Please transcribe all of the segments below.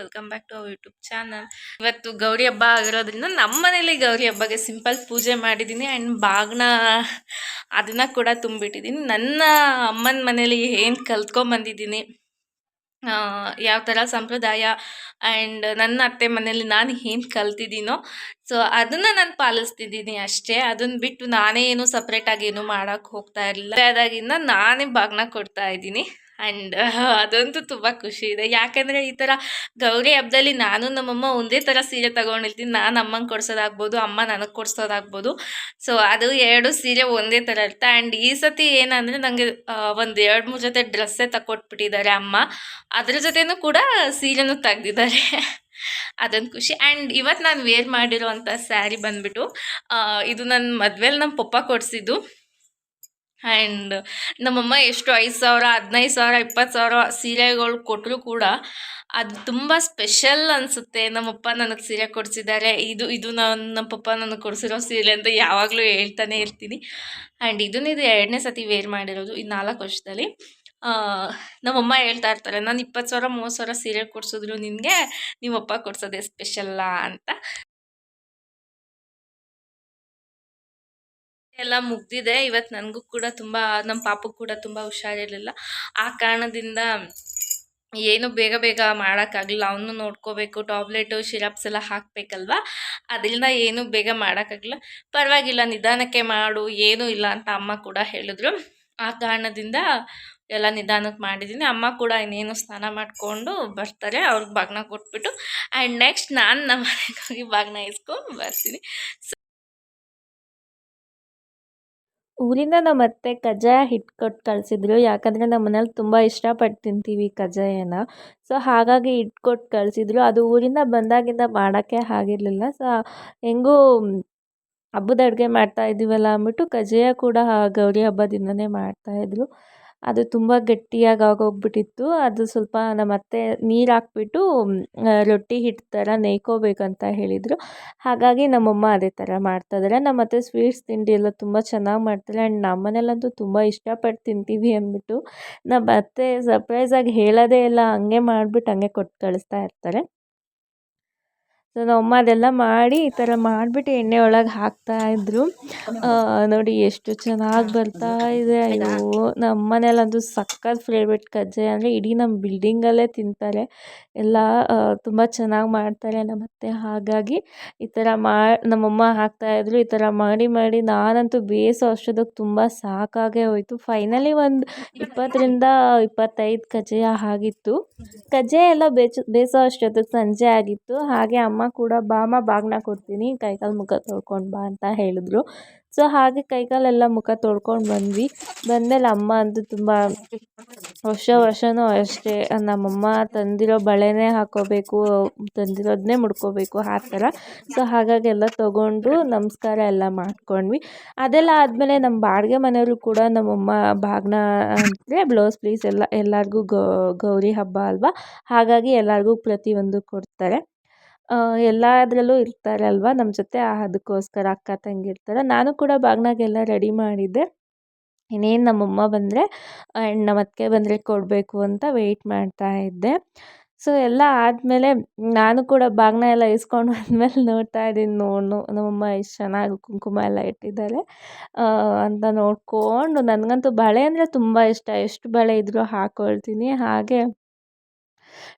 Welcome back to our YouTube channel ಇವತ್ತು ಗೌರಿ ಹಬ್ಬ ಆಗಿರೋದ್ರಿಂದ ನಮ್ಮ ಮನೇಲಿ ಗೌರಿ ಹಬ್ಬಗೆ ಸಿಂಪಲ್ ಪೂಜೆ ಮಾಡಿದ್ದೀನಿ ಆ್ಯಂಡ್ ಬಾಗ್ನ ಅದನ್ನ ಕೂಡ ತುಂಬಿಟ್ಟಿದ್ದೀನಿ. ನನ್ನ ಅಮ್ಮನ ಮನೇಲಿ ಏನು ಕಲ್ತ್ಕೊಂಬಂದಿದ್ದೀನಿ ಯಾವ ಥರ ಸಂಪ್ರದಾಯ ಆ್ಯಂಡ್ ನನ್ನ ಅತ್ತೆ ಮನೇಲಿ ನಾನು ಏನು ಕಲ್ತಿದ್ದೀನೋ ಸೊ ಅದನ್ನು ನಾನು ಪಾಲಿಸ್ತಿದ್ದೀನಿ ಅಷ್ಟೇ. ಅದನ್ನು ಬಿಟ್ಟು ನಾನೇ ಏನು ಸಪ್ರೇಟಾಗಿ ಏನು ಮಾಡೋಕ್ಕೆ ಹೋಗ್ತಾ ಇರಲಿಲ್ಲ. ಅದಾಗಿಂದ ನಾನೇ ಬಾಗ್ನ ಕೊಡ್ತಾ ಇದ್ದೀನಿ. ಆ್ಯಂಡ್ ಅದಂತೂ ತುಂಬ ಖುಷಿ ಇದೆ. ಯಾಕೆಂದರೆ ಈ ಥರ ಗೌರಿ ಹಬ್ಬದಲ್ಲಿ ನಾನು ನಮ್ಮಮ್ಮ ಒಂದೇ ಥರ ಸೀರೆ ತಗೊಂಡಿರ್ತೀನಿ. ನಾನು ಅಮ್ಮಂಗೆ ಕೊಡ್ಸೋದಾಗ್ಬೋದು, ಅಮ್ಮ ನನಗೆ ಕೊಡ್ಸೋದಾಗ್ಬೋದು. ಸೊ ಅದು ಎರಡು ಸೀರೆ ಒಂದೇ ಥರ ಇರುತ್ತೆ. ಆ್ಯಂಡ್ ಈ ಸತಿ ಏನಂದರೆ ನನಗೆ ಒಂದು ಎರಡು ಮೂರು ಜೊತೆ ಡ್ರೆಸ್ಸೇ ತಗೊಟ್ಬಿಟ್ಟಿದ್ದಾರೆ ಅಮ್ಮ. ಅದ್ರ ಜೊತೆನೂ ಕೂಡ ಸೀರೆನೂ ತೆಗ್ದಿದ್ದಾರೆ. ಅದೊಂದು ಖುಷಿ. ಆ್ಯಂಡ್ ಇವತ್ತು ನಾನು ವೇರ್ ಮಾಡಿರೋವಂಥ ಸ್ಯಾರಿ ಬಂದುಬಿಟ್ಟು ಇದು ನನ್ನ ಮದುವೆಲಿ ನಮ್ಮ ಪಪ್ಪ ಕೊಡಿಸಿದ್ದು. ಆ್ಯಂಡ್ ನಮ್ಮಮ್ಮ ಎಷ್ಟು ಐದು ಸಾವಿರ, ಹದಿನೈದು ಸಾವಿರ, ಇಪ್ಪತ್ತು ಸಾವಿರ ಸೀರೆಗಳು ಕೊಟ್ಟರು ಕೂಡ ಅದು ತುಂಬ ಸ್ಪೆಷಲ್ ಅನಿಸುತ್ತೆ. ನಮ್ಮಪ್ಪ ನನಗೆ ಸೀರೆ ಕೊಡಿಸಿದ್ದಾರೆ. ಇದು ಇದು ನಾನು ನಮ್ಮ ಪಪ್ಪ ನನಗೆ ಕೊಡಿಸಿರೋ ಸೀರೆ ಅಂತ ಯಾವಾಗಲೂ ಹೇಳ್ತಾನೆ ಇರ್ತೀನಿ. ಆ್ಯಂಡ್ ಇದನ್ನ ಇದು ಎರಡನೇ ಸತಿ ವೇರ್ ಮಾಡಿರೋದು ಈ ನಾಲ್ಕು ವರ್ಷದಲ್ಲಿ. ನಮ್ಮಮ್ಮ ಹೇಳ್ತಾ ಇರ್ತಾರೆ, ನಾನು ಇಪ್ಪತ್ತು ಸಾವಿರ, ಮೂವತ್ತು ಸಾವಿರ ಸೀರೆ ಕೊಡಿಸಿದ್ರು ನಿನಗೆ, ನಿಮ್ಮಪ್ಪ ಕೊಡ್ಸೋದೇ ಸ್ಪೆಷಲ್ಲ ಅಂತ. ಎಲ್ಲ ಮುಗ್ದಿದೆ. ಇವತ್ತು ನನಗೂ ಕೂಡ ತುಂಬ ನಮ್ಮ ಪಾಪಗೂ ಕೂಡ ತುಂಬ ಹುಷಾರಿರಲಿಲ್ಲ. ಆ ಕಾರಣದಿಂದ ಏನು ಬೇಗ ಬೇಗ ಮಾಡೋಕ್ಕಾಗಲಿಲ್ಲ. ಅವನು ನೋಡ್ಕೋಬೇಕು ಟಾಬ್ಲೆಟು ಶಿರಪ್ಸ್ ಎಲ್ಲ ಹಾಕಬೇಕಲ್ವ? ಅದರಿಂದ ಏನು ಬೇಗ ಮಾಡೋಕ್ಕಾಗಲಿಲ್ಲ. ಪರವಾಗಿಲ್ಲ, ನಿಧಾನಕ್ಕೆ ಮಾಡು, ಏನೂ ಇಲ್ಲ ಅಂತ ಅಮ್ಮ ಕೂಡ ಹೇಳಿದ್ರು. ಆ ಕಾರಣದಿಂದ ಎಲ್ಲ ನಿಧಾನಕ್ಕೆ ಮಾಡಿದ್ದೀನಿ. ಅಮ್ಮ ಕೂಡ ಇನ್ನೇನು ಸ್ನಾನ ಮಾಡಿಕೊಂಡು ಬರ್ತಾರೆ. ಅವ್ರಿಗೆ ಬಾಗ್ನ ಕೊಟ್ಬಿಟ್ಟು. ಆ್ಯಂಡ್ ನೆಕ್ಸ್ಟ್ ನಾನು ನಮ್ಮ ಮನೆಗೆ ಹೋಗಿ ಬಾಗ್ನ ಇಸ್ಕೊಂಡು ಬರ್ತೀನಿ. ಊರಿಂದ ನಮ್ಮ ಅತ್ತೆ ಕಜ್ಜಾಯ ಹಿಟ್ಟು ಕೊಟ್ಟು ಕಳಿಸಿದ್ರು. ಯಾಕಂದರೆ ನಮ್ಮ ಮನೇಲಿ ತುಂಬ ಇಷ್ಟಪಟ್ಟು ತಿಂತೀವಿ ಕಜ್ಜಾಯನ. ಸೊ, ಹಾಗಾಗಿ ಹಿಟ್ಟು ಕೊಟ್ಟು ಕಳಿಸಿದ್ರು. ಅದು ಊರಿಂದ ಬಂದಾಗಿಂದ ಮಾಡೋಕ್ಕೆ ಆಗಿರಲಿಲ್ಲ. ಸೊ, ಹೆಂಗೂ ಹಬ್ಬದ ಅಡುಗೆ ಮಾಡ್ತಾ ಇದ್ದೀವಲ್ಲ ಅಂದ್ಬಿಟ್ಟು ಕಜ್ಜಾಯ ಕೂಡ ಗೌರಿ ಹಬ್ಬದ ದಿನವೇ ಮಾಡ್ತಾಯಿದ್ರು ಅದು ತುಂಬ ಗಟ್ಟಿಯಾಗಿ ಆಗೋಗ್ಬಿಟ್ಟಿತ್ತು. ಅದು ಸ್ವಲ್ಪ ನಮ್ಮ ಅತ್ತೆ ನೀರು ಹಾಕ್ಬಿಟ್ಟು ರೊಟ್ಟಿ ಹಿಟ್ಟು ಥರ ನೇಯ್ಕೋಬೇಕಂತ ಹೇಳಿದರು. ಹಾಗಾಗಿ ನಮ್ಮಮ್ಮ ಅದೇ ಥರ ಮಾಡ್ತಾಯಿದ್ದಾರೆ ನಮ್ಮ ಅತ್ತೆ ಸ್ವೀಟ್ಸ್ ತಿಂಡಿ ಎಲ್ಲ ತುಂಬ ಚೆನ್ನಾಗಿ ಮಾಡ್ತಾರೆ. ಆ್ಯಂಡ್ ನಮ್ಮ ಮನೇಲಂತೂ ತುಂಬ ಇಷ್ಟಪಟ್ಟು ತಿಂತೀವಿ ಅಂದ್ಬಿಟ್ಟು, ನಮ್ಮ ಅತ್ತೆ ಸರ್ಪ್ರೈಸಾಗಿ ಹೇಳೋದೇ ಇಲ್ಲ. ಹಂಗೆ ಮಾಡ್ಬಿಟ್ಟು ಹಂಗೆ ಕೊಟ್ಟು ಕಳಿಸ್ತಾ ಇರ್ತಾರೆ. ಸೊ ನಮ್ಮಮ್ಮ ಅದೆಲ್ಲ ಮಾಡಿ ಈ ಥರ ಮಾಡಿಬಿಟ್ಟು ಎಣ್ಣೆ ಒಳಗೆ ಹಾಕ್ತಾಯಿದ್ರು ನೋಡಿ ಎಷ್ಟು ಚೆನ್ನಾಗಿ ಬರ್ತಾ ಇದೆ. ಅಯ್ಯೋ ನಮ್ಮ ಮನೇಲಂತೂ ಸಖತ್ ಫೇವ್ರೇಟ್ ಕಜ್ಜಾಯ. ಅಂದರೆ ಇಡೀ ನಮ್ಮ ಬಿಲ್ಡಿಂಗಲ್ಲೇ ತಿಂತಾರೆ. ಎಲ್ಲ ತುಂಬ ಚೆನ್ನಾಗಿ ಮಾಡ್ತಾರೆ ನಮ್ಮ ಅತ್ತೆ. ಹಾಗಾಗಿ ಈ ಥರ ಮಾ, ನಮ್ಮಮ್ಮ ಹಾಕ್ತಾಯಿದ್ರು ಈ ಥರ ಮಾಡಿ ಮಾಡಿ ನಾನಂತೂ ಬೇಸೋ ಅಷ್ಟೊತ್ತಿಗೆ ತುಂಬ ಸಾಕಾಗೇ ಹೋಯಿತು. ಫೈನಲಿ ಒಂದು ಇಪ್ಪತ್ತರಿಂದ ಇಪ್ಪತ್ತೈದು ಕಜ್ಜಾಯ ಆಗಿತ್ತು. ಕಜ್ಜಾಯ ಎಲ್ಲ ಬೇಚ, ಬೇಸೋ ಅಷ್ಟೊತ್ತಿಗೆ ಸಂಜೆ ಆಗಿತ್ತು. ಹಾಗೆ ಅಮ್ಮ ಕೂಡ ಬಾಮ ಬಾಗಿನ ಕೊಡ್ತೀನಿ, ಕೈಕಾಲು ಮುಖ ತೊಳ್ಕೊಂಡು ಬಾ ಅಂತ ಹೇಳಿದ್ರು. ಸೊ ಹಾಗೆ ಕೈಕಾಲೆಲ್ಲ ಮುಖ ತೊಳ್ಕೊಂಡು ಬಂದ್ವಿ. ಬಂದಮೇಲೆ ಅಮ್ಮ ಅಂತೂ ತುಂಬ ವರ್ಷ ವರ್ಷವೂ ಅಷ್ಟೇ ನಮ್ಮಮ್ಮ ತಂದಿರೋ ಬಳೆನೇ ಹಾಕೋಬೇಕು ತಂದಿರೋದನ್ನೇ ಮುಡ್ಕೋಬೇಕು ಆ ಥರ. ಸೊ ಹಾಗಾಗಿ ಎಲ್ಲ ತೊಗೊಂಡು ನಮಸ್ಕಾರ ಎಲ್ಲ ಮಾಡ್ಕೊಂಡ್ವಿ. ಅದೆಲ್ಲ ಆದಮೇಲೆ ನಮ್ಮ ಬಾಡಿಗೆ ಮನೆಯವರು ಕೂಡ ನಮ್ಮಮ್ಮ ಬಾಗ್ನ ಅಂದರೆ ಬ್ಲೌಸ್ ಪ್ಲೀಸ್ ಎಲ್ಲ ಎಲ್ಲರಿಗೂ ಗೌರಿ ಹಬ್ಬ ಅಲ್ವಾ? ಹಾಗಾಗಿ ಎಲ್ಲರಿಗೂ ಪ್ರತಿಯೊಂದು ಕೊಡ್ತಾರೆ. ಎಲ್ಲದರಲ್ಲೂ ಇರ್ತಾರೆ ಅಲ್ವಾ? ನಮ್ಮ ಜೊತೆ ಅದಕ್ಕೋಸ್ಕರ ಅಕ್ಕ ತಂಗಿ ಇರ್ತಾರೆ. ನಾನು ಕೂಡ ಬಾಗ್ನಾಗೆಲ್ಲ ರೆಡಿ ಮಾಡಿದ್ದೆ. ಇನ್ನೇನು ನಮ್ಮಮ್ಮ ಬಂದರೆ ಆ್ಯಂಡ್ ನಮ್ಮ ಅತ್ತಿಗೆ ಬಂದರೆ ಕೊಡಬೇಕು ಅಂತ ವೆಯ್ಟ್ ಮಾಡ್ತಾ ಇದ್ದೆ. ಸೊ ಎಲ್ಲ ಆದಮೇಲೆ ನಾನು ಕೂಡ ಬಾಗ್ನ ಎಲ್ಲ ಇಸ್ಕೊಂಡು ಬಂದಮೇಲೆ ನೋಡ್ತಾ ಇದ್ದೀನಿ. ನೋಡು ನಮ್ಮಮ್ಮ ಎಷ್ಟು ಚೆನ್ನಾಗಿ ಕುಂಕುಮ ಎಲ್ಲ ಇಟ್ಟಿದ್ದಾರೆ. ಅಂತ ನೋಡಿಕೊಂಡು, ನನಗಂತೂ ಬಳೆ ಅಂದರೆ ತುಂಬ ಇಷ್ಟ. ಎಷ್ಟು ಬಳೆ ಇದ್ದರೂ ಹಾಕ್ಕೊಳ್ತೀನಿ ಹಾಗೆ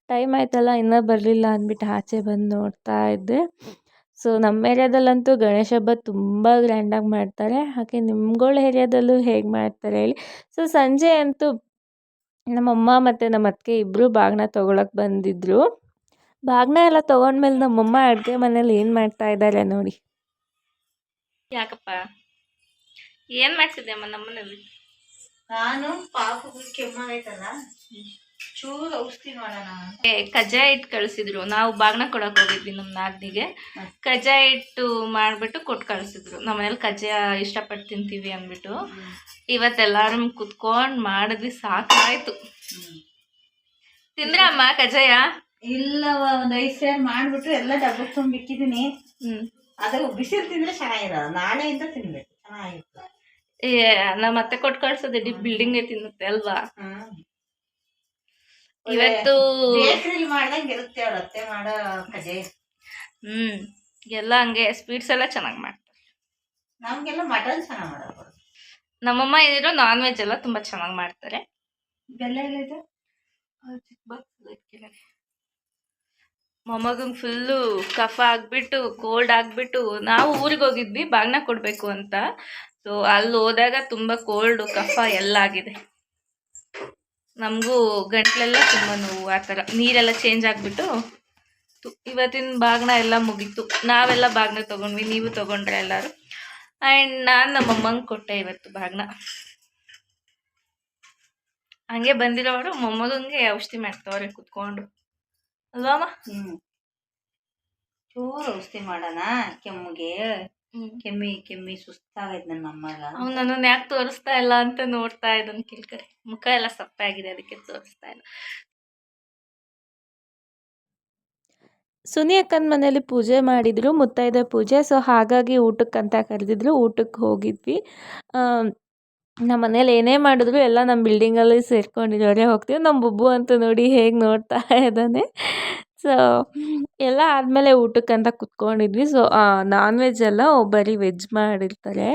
ಟೈಮ್ ಆಯ್ತಲ್ಲ ಇನ್ನೂ ಬರಲಿಲ್ಲ ಅಂದ್ಬಿಟ್ಟು ಆಚೆ ಬಂದು ನೋಡ್ತಾ ಇದ್ದೆ. ಸೊ ನಮ್ಮ ಏರಿಯಾದಲ್ಲಂತೂ ಗಣೇಶ ಹಬ್ಬ ತುಂಬ ಗ್ರ್ಯಾಂಡಾಗಿ ಮಾಡ್ತಾರೆ. ಹಾಗೆ ನಿಮ್ಗಳ ಏರಿಯಾದಲ್ಲೂ ಹೇಗೆ ಮಾಡ್ತಾರೆ ಹೇಳಿ. ಸೊ ಸಂಜೆ ಅಂತೂ ನಮ್ಮಮ್ಮ ಮತ್ತು ನಮ್ಮ ಅತ್ತಿಗೆ ಇಬ್ಬರು ಬಾಗಿನ ತೊಗೊಳಕ್ಕೆ ಬಂದಿದ್ದರು ಬಾಗಿನ ಎಲ್ಲ ತೊಗೊಂಡ್ಮೇಲೆ ನಮ್ಮಮ್ಮ ಅಡುಗೆ ಮನೇಲಿ ಏನು ಮಾಡ್ತಾ ಇದ್ದಾರೆ ನೋಡಿ. ಯಾಕಪ್ಪ? ಏನು ಮಾಡ್ತಿದ್ದೆ ಅಮ್ಮ ನಮ್ಮನಲ್ಲಿ ನಾನು ಪಾಪು ಕೆಮ್ಮಾಗೈತಲ್ಲ ಚೂರು ಔಷಧಿ ಮಾಡೋಣ ಏ, ಕಜ್ಜಾಯ ಹಿಟ್ಟು ಕಳಿಸಿದ್ರು. ನಾವು ಬಾಗ್ನ ಕೊಡಕ್ ಹೋಗಿದ್ವಿ ನಮ್ಮ ನಾಗ್ನಿಗೆ. ಕಜ್ಜಾಯ ಹಿಟ್ಟು ಮಾಡ್ಬಿಟ್ಟು ಕೊಟ್ಟು ಕಳಿಸಿದ್ರು. ನಮ್ಮ ಮನೇಲಿ ಕಜ್ಜಾಯ ಇಷ್ಟಪಟ್ಟು ತಿಂತೀವಿ ಅಂದ್ಬಿಟ್ಟು. ಇವತ್ತೆಲ್ಲಾರು ಕುತ್ಕೊಂಡ್ ಮಾಡಿದ್ವಿ ಸಾಕಾಯ್ತು. ತಿಂದ್ರಮ್ಮ ಕಜ್ಜಾಯ? ಇಲ್ಲ ಒಂದ್ ಐದ್ ಸೇರ್ ಮಾಡ್ಬಿಟ್ಟು ಎಲ್ಲ ಡಬ್ಬಕ್ಕೆ ತುಂಬಿಕ್ಕಿದೀನಿ ಅದು ಬಿಸಿಲು ತಿಂದ್ರೆ ಚೆನ್ನಾಗಿರಲ್ಲ. ನಾಳೆಯಿಂದ ತಿನ್ಬೇಕು. ಚೆನ್ನಾಗಿತ್ತು ನಮ್ಮ ಅತ್ತೆ ಕೊಟ್ಟು ಕಳ್ಸೋದು ಇಡೀ ಬಿಲ್ಡಿಂಗೇ ತಿನ್ನುತ್ತೆ ಅಲ್ವಾ? ಇವತ್ತು ಬೇಕ್ರಿಲಿ ಮಾಡ್ದಂಗೆ ಇರುತ್ತೆ ಅವ್ರ ಅತ್ತೆ ಮಾಡೋ ಕಜೆ ಹ್ಮ್ ಎಲ್ಲ ಹಂಗೆ ಸ್ವೀಟ್ಸ್ ಎಲ್ಲ ಚೆನ್ನಾಗಿ ಮಾಡ್ತಾರೆ. ನಮ್ಗೆಲ್ಲ ಮಟನ್ ಚೆನ್ನಾಗಿ ಮಾಡೋದು. ನಮ್ಮಮ್ಮ ಏನಿದ್ರು ನಾನ್ ವೆಜ್ ಎಲ್ಲ ತುಂಬಾ ಚೆನ್ನಾಗಿ ಮಾಡ್ತಾರೆ. ಬೆಲ್ಲ ಮೊಮ್ಮಗಂಗೆ ಫುಲ್ಲು ಕಫ ಆಗ್ಬಿಟ್ಟು ಕೋಲ್ಡ್ ಆಗ್ಬಿಟ್ಟು ನಾವು ಊರಿಗೆ ಹೋಗಿದ್ವಿ ಬಾಗ್ನ ಕೊಡಬೇಕು ಅಂತ. ಸೊ ಅಲ್ಲಿ ಹೋದಾಗ ತುಂಬ ಕೋಲ್ಡು ಕಫ ಎಲ್ಲ ಆಗಿದೆ. ನಮಗೂ ಗಂಟ್ಲೆಲ್ಲ ತುಂಬ ನೋವು ಆ ಥರ. ನೀರೆಲ್ಲ ಚೇಂಜ್ ಆಗಿಬಿಟ್ಟು ಇವತ್ತಿನ ಬಾಗ್ನ ಎಲ್ಲ ಮುಗೀತು. ನಾವೆಲ್ಲ ಬಾಗ್ನ ತೊಗೊಂಡ್ವಿ, ನೀವು ತೊಗೊಂಡ್ರೆ ಎಲ್ಲರೂ. ಆ್ಯಂಡ್ ನಾನು ನಮ್ಮಮ್ಮಂಗೆ ಕೊಟ್ಟೆ ಇವತ್ತು ಬಾಗ್ನ ಹಂಗೆ ಬಂದಿರೋರು, ಮೊಮ್ಮಗಂಗೆ ಔಷಧಿ ಮಾಡ್ತವ್ರೆ ಕುತ್ಕೊಂಡು. ಅಲ್ವಾಮ್ಮ ಹ್ಞೂ ಚೂರು ಔಷಧಿ ಮಾಡೋಣ ಕೆಮ್ಮಿಗೆ. ಕೆಮ್ಮಿ ಕೆಮ್ಮಿ ಸುಸ್ತಾಗೈತೆ ನನ್ನ ಅಮ್ಮಗ. ಅವ್ನು ನನ್ನನ್ನು ಯಾಕೆ ತೋರಿಸ್ತಾ ಇಲ್ಲ ಅಂತ ನೋಡ್ತಾ ಇದ್ದಾನೆ ಕಿಲ್ಕರೆ. ಮುಖ ಎಲ್ಲ ಸಪ್ಪಾಗಿದೆ ಅದಕ್ಕೆ ತೋರಿಸ್ತಾ ಇಲ್ಲ. ಸುನಿ ಅಕ್ಕನ ಮನೇಲಿ ಪೂಜೆ ಮಾಡಿದ್ರು ಮುತ್ತೈದೆ ಪೂಜೆ ಸೊ ಹಾಗಾಗಿ ಊಟಕ್ಕಂತ ಕರೆದಿದ್ರು ಊಟಕ್ಕೆ ಹೋಗಿದ್ವಿ. ನಮ್ಮ ಮನೇಲಿ ಏನೇ ಮಾಡಿದ್ರು ಎಲ್ಲ ನಮ್ಮ ಬಿಲ್ಡಿಂಗಲ್ಲಿ ಸೇರ್ಕೊಂಡಿರೋರೆ ಹೋಗ್ತೀವಿ. ನಮ್ಮ ಬುಬ್ಬು ಅಂತ ನೋಡಿ ಹೇಗೆ ನೋಡ್ತಾ ಇದ್ದಾನೆ ಸೊ ಎಲ್ಲ ಆದಮೇಲೆ ಊಟಕ್ಕಂತ ಕುತ್ಕೊಂಡಿದ್ವಿ. ಸೊ ನಾನ್ ವೆಜ್ ಎಲ್ಲ ಬರೀ ವೆಜ್ ಮಾಡಿರ್ತಾರೆ.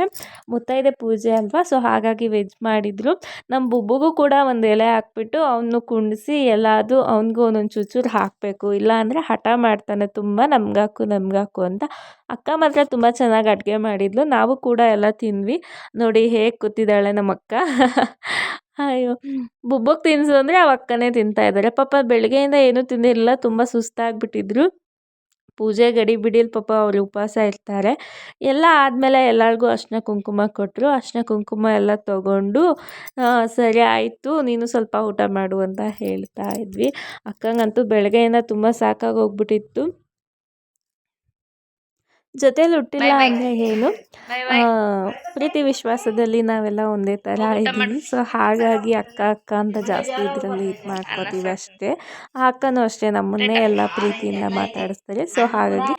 ಮುತ್ತೈದೆ ಪೂಜೆ ಅಲ್ವಾ? ಸೊ ಹಾಗಾಗಿ ವೆಜ್ ಮಾಡಿದರು. ನಮ್ಮ ಬುಬ್ಬುಗೂ ಕೂಡ ಒಂದು ಎಲೆ ಹಾಕ್ಬಿಟ್ಟು ಅವನು ಕುಂಡಿಸಿ ಎಲ್ಲದು ಅವ್ನಿಗೂ ಒಂದೊಂದು ಚೂಚೂರು ಹಾಕಬೇಕು. ಇಲ್ಲ ಅಂದರೆ ಹಠ ಮಾಡ್ತಾನೆ ತುಂಬ ನಮ್ಗಾಕು ನಮ್ಗಾಕು ಅಂತ. ಅಕ್ಕ ಮಾತ್ರ ತುಂಬ ಚೆನ್ನಾಗಿ ಅಡುಗೆ ಮಾಡಿದ್ಲು. ನಾವು ಕೂಡ ಎಲ್ಲ ತಿಂದ್ವಿ. ನೋಡಿ ಹೇಗೆ ಕೂತಿದ್ದಾಳೆ ನಮ್ಮ ಅಕ್ಕ ಅಯ್ಯೋ ಬುಬ್ಬುಗೆ ತಿನ್ಸು ಅಂದರೆ ಅವ ಅಕ್ಕನೇ ತಿಂತಾ ಇದ್ದಾರೆ ಪಾಪ ಬೆಳಗ್ಗೆಯಿಂದ ಏನೂ ತಿಂದಿರಲಿಲ್ಲ ತುಂಬ ಸುಸ್ತಾಗ್ಬಿಟ್ಟಿದ್ರು. ಪೂಜೆ ಗಡಿ ಬಿಡಿಲಿ ಪಾಪ ಅವರು ಉಪವಾಸ ಇರ್ತಾರೆ. ಎಲ್ಲ ಆದಮೇಲೆ ಎಲ್ಲರಿಗೂ ಅರಿಶಿನ ಕುಂಕುಮ ಕೊಟ್ಟರು ಅರಿಶಿನ ಕುಂಕುಮ ಎಲ್ಲ ತೊಗೊಂಡು ಸರಿ ಆಯಿತು ನೀನು ಸ್ವಲ್ಪ ಊಟ ಮಾಡು ಅಂತ ಹೇಳ್ತಾ ಇದ್ವಿ. ಅಕ್ಕಂಗಂತೂ ಬೆಳಗ್ಗೆಯಿಂದ ತುಂಬ ಸಾಕಾಗಿ ಹೋಗ್ಬಿಟ್ಟಿತ್ತು. ಜೊತೇಲಿ ಹುಟ್ಟಿಲ್ಲ. ಅಂದರೆ ಏನು? ಪ್ರೀತಿ ವಿಶ್ವಾಸದಲ್ಲಿ ನಾವೆಲ್ಲ ಒಂದೇ ತರ ಇದ್ದೀವಿ. ಸೊ ಹಾಗಾಗಿ ಅಕ್ಕ ಅಕ್ಕ ಅಂತ ಜಾಸ್ತಿ ಇದರಲ್ಲಿ ಇದು ಮಾಡ್ಕೋತೀವಿ ಅಷ್ಟೇ. ಆ ಅಕ್ಕನೂ ಅಷ್ಟೇ ನಮ್ಮನ್ನೇ ಎಲ್ಲ ಪ್ರೀತಿಯಿಂದ ಮಾತಾಡಿಸ್ತಾರೆ. ಸೊ ಹಾಗಾಗಿ